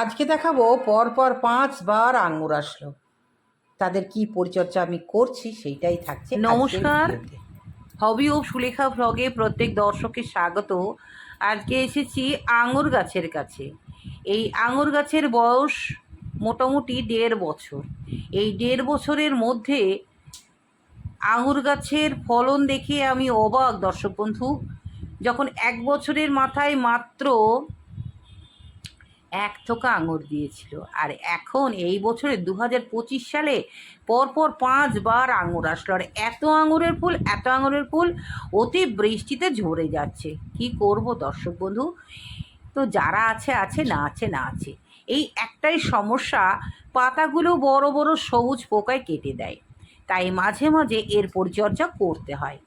আজকে দেখাবো পরপর পাঁচবার আঙুর আসলো। তাদের কি পরিচর্যা আমি করছি সেইটাই থাকছে নমস্কার। হবি ও সুলেখা ভ্লগে প্রত্যেক দর্শককে স্বাগত। আজকে এসেছি আঙুর গাছের কাছে। এই আঙুর গাছের বয়স মোটামুটি দেড় বছর। এই দেড় বছরের মধ্যে আঙুর গাছের ফলন দেখে আমি অবাক দর্শক বন্ধু। যখন এক বছরের মাথায় মাত্র এক থোকা আঙুর দিয়েছিল। আর এখন এই বছরে দু হাজার পঁচিশ সালে পরপর পাঁচবার আঙুর আসলো। আর এত আঙুরের ফুল, এত আঙুরের ফুল অতি বৃষ্টিতে ঝরে যাচ্ছে। কি করব দর্শক বন্ধু? তো যারা আছে আছে, না আছে না আছে। এই একটাই সমস্যা, পাতাগুলো বড় বড় সবুজ পোকায় কেটে দেয়। তাই মাঝে মাঝে এর পরিচর্যা করতে হয়।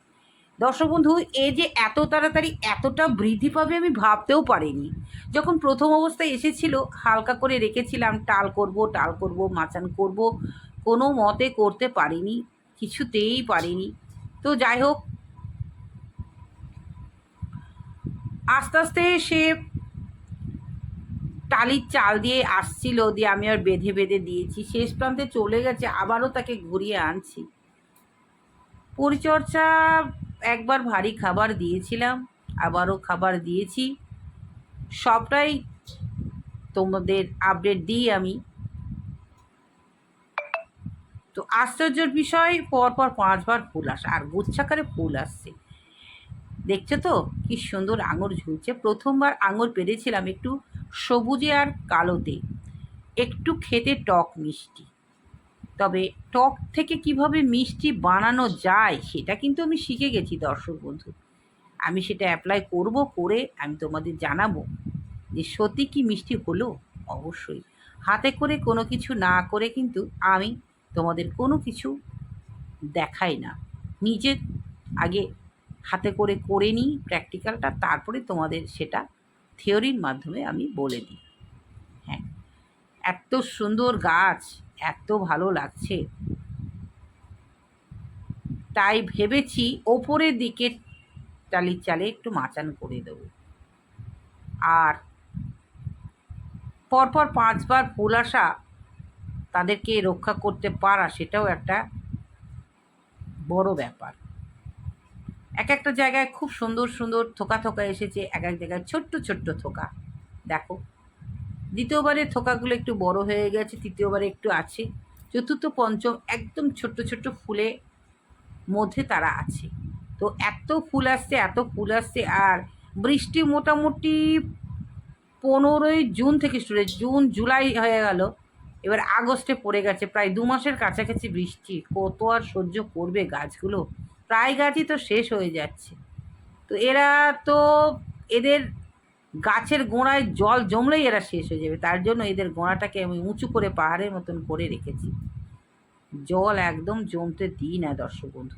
দর্শক বন্ধু, এ যে এত তাড়াতাড়ি এতটা বৃদ্ধি পাবে আমি ভাবতেও পারিনি। যখন প্রথম অবস্থায় এসেছিল, হালকা করে রেখেছিলাম, টাল করব টাল করব, মাচান করব, কোনো মতে করতে পারিনি, কিছুতেই পারিনি। তো যাই হোক, আস্তে আস্তে সে টালির চাল দিয়ে আসছিল, দিয়ে আমি আর বেঁধে বেঁধে দিয়েছি। শেষ প্রান্তে চলে গেছে, আবারও তাকে ঘুরিয়ে আনছি। পরিচর্যা একবার ভারী খাবার দিয়েছিলাম, আবারও খাবার দিয়েছি। সবটাই তোমাদের আপডেট দিই আমি। তো আশ্চর্যের বিষয়, পরপর পাঁচবার ফুল আসে, আর গুচ্ছাকারে ফুল আসছে। দেখছ তো, কি সুন্দর আঙুর ঝুলছে। প্রথমবার আঙুর পেরেছিলাম একটু সবুজে আর কালোতে। একটু খেতে টক মিষ্টি। তবে টক থেকে কীভাবে মিষ্টি বানানো যায়, সেটা কিন্তু আমি শিখে গেছি দর্শক বন্ধু। আমি সেটা অ্যাপ্লাই করব করে আমি তোমাদের জানাব যে সত্যি কি মিষ্টি হলো? অবশ্যই। হাতে করে কোনো কিছু না করে কিন্তু আমি তোমাদের কোনো কিছু দেখাই না। নিজে আগে হাতে করে করে নিই প্র্যাকটিক্যালটা তারপরে তোমাদের সেটা থিওরির মাধ্যমে আমি বলে দিই। হ্যাঁ এত সুন্দর গাছ এত ভালো লাগছে। তাই ভেবেছি ওপরের দিকে টালির চালে একটু মাচান করে দেবো। আর পরপর পাঁচবার ফুল আসা তাদেরকে রক্ষা করতে পারা সেটাও একটা বড় ব্যাপার। এক একটা জায়গায় খুব সুন্দর সুন্দর থোকা থোকা এসেছে, এক এক জায়গায় ছোট্ট ছোট্ট থোকা। দেখো। দ্বিতীয়বারে থোকাগুলো একটু বড় হয়ে গেছে, তৃতীয়বারে একটু আছে। চতুর্থ, পঞ্চম একদম ছোট্ট ছোট্ট ফুলে মধ্যে তারা আছে। তো এত ফুল আসছে, এত ফুল আসছে, আর বৃষ্টি মোটামুটি পনেরোই জুন থেকে শুরু। জুন, জুলাই হয়ে গেল। এবার আগস্টে পড়ে গেছে, প্রায় দু মাসের কাছাকাছি বৃষ্টি। কত আর সহ্য করবে গাছগুলো? প্রায় গাছই তো শেষ হয়ে যাচ্ছে। তো এরা তো এদের গাছের গোড়ায় জল জমলেই এরা শেষ হয়ে যাবে। তার জন্য এদের গোড়াটাকে আমি উঁচু করে পাহাড়ের মতন করে রেখেছি। জল একদম জমতে দিই না দর্শক বন্ধু।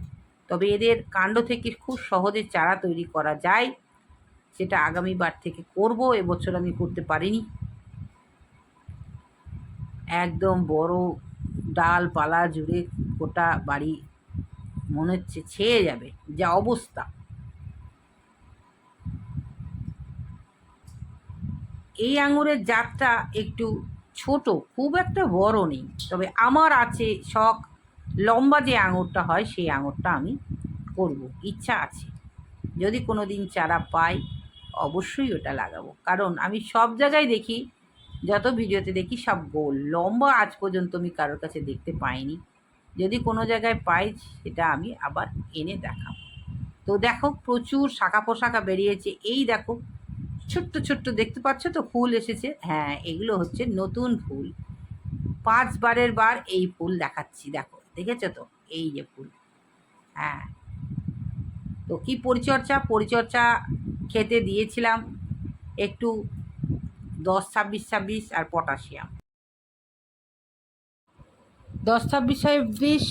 তবে এদের কাণ্ড থেকে খুব সহজে চারা তৈরি করা যায় সেটা আগামীবার থেকে করব, এবছর আমি করতে পারিনি। একদম বড় ডালপালা জুড়ে গোটা বাড়ি মনে হচ্ছে ছেয়ে যাবে। যা অবস্থা। এই আঙুরের জাতটা একটু ছোট, খুব একটা বড় নেই। তবে আমার আছে শখ, লম্বা যে আঙুরটা হয়, সেই আঙুরটা আমি করব। ইচ্ছা আছে। যদি কোনো দিন চারা পাই, অবশ্যই ওটা লাগাবো। কারণ আমি সব জায়গায় দেখি, যত ভিডিওতে দেখি, সব গোল। লম্বা আজ পর্যন্ত আমি কারোর কাছে দেখতে পাইনি। যদি কোনো জায়গায় পাই, সেটা আমি আবার এনে দেখাবো। তো দেখো, প্রচুর শাখা পোশাখা বেরিয়েছে। এই দেখো ছোট্ট ছোট্ট, দেখতে পাচ্ছ তো ফুল এসেছে? হ্যাঁ এগুলো হচ্ছে নতুন ফুল। পাঁচবারের বার এই ফুল দেখাচ্ছি, দেখো, দেখেছ তো? এই যে ফুল। হ্যাঁ। তো কি পরিচর্যা? পরিচর্যা খেতে দিয়েছিলাম একটু দশ ছাব্বিশ ছাব্বিশ আর পটাশিয়াম। দশ ছাব্বিশ ছাব্বিশ,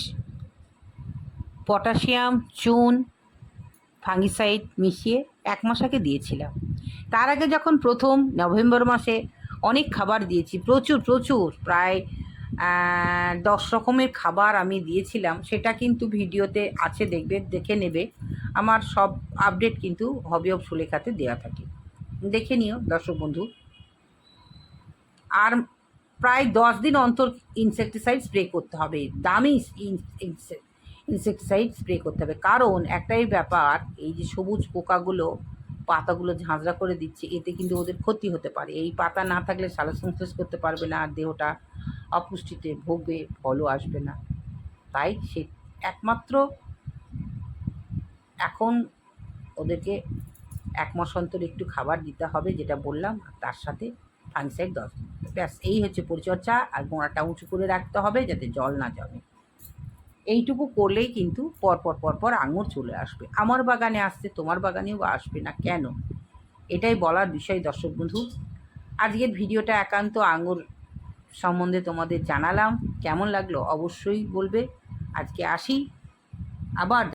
পটাশিয়াম, চুন, ফাঙ্গিসাইড মিশিয়ে এক মাস আগে দিয়েছিলাম। তার আগে যখন প্রথম নভেম্বর মাসে অনেক খাবার দিয়েছি, প্রচুর প্রচুর, প্রায় দশ রকমের খাবার আমি দিয়েছিলাম, সেটা কিন্তু ভিডিওতে আছে, দেখবে, দেখে নেবে। আমার সব আপডেট কিন্তু হবি অফ সুলেখাতে দেওয়া থাকে। দেখে নিও, দর্শক বন্ধু। আর প্রায় দশ দিন অন্তর ইনসেকটিসাইড স্প্রে করতে হবে, দামি ইনসেকটিসাইড স্প্রে করতে হবে। কারণ একটাই ব্যাপার, এই যে সবুজ পোকাগুলো, পাতাগুলো ঝাঁঝরা করে দিচ্ছে, এতে কিন্তু ওদের ক্ষতি হতে পারে। এই পাতা না থাকলে সালা সংশ্লেষ করতে পারবে না, আর দেহটা অপুষ্টিতে ভোগবে ফলও আসবে না। তাই সে একমাত্র এখন ওদেরকে এক মাস অন্তর একটু খাবার দিতে হবে, যেটা বললাম, আর তার সাথে ফাংসাইড দশ ব্যাস, এই হচ্ছে পরিচর্যা, আর গোড়াটা উঁচু করে রাখতে হবে, যাতে জল না জমে। এইটুকু করলেই কিন্তু পরপর পরপর আঙুর চলে আসবে। আমার বাগানে আসছে, তোমার বাগানেও আসবে না, কেন? এটাই বলার বিষয়, দর্শক বন্ধু। আজকের ভিডিওটা একান্ত আঙুর সম্বন্ধে তোমাদের জানালাম। কেমন লাগল অবশ্যই বলবে। আজকে আসি। আবার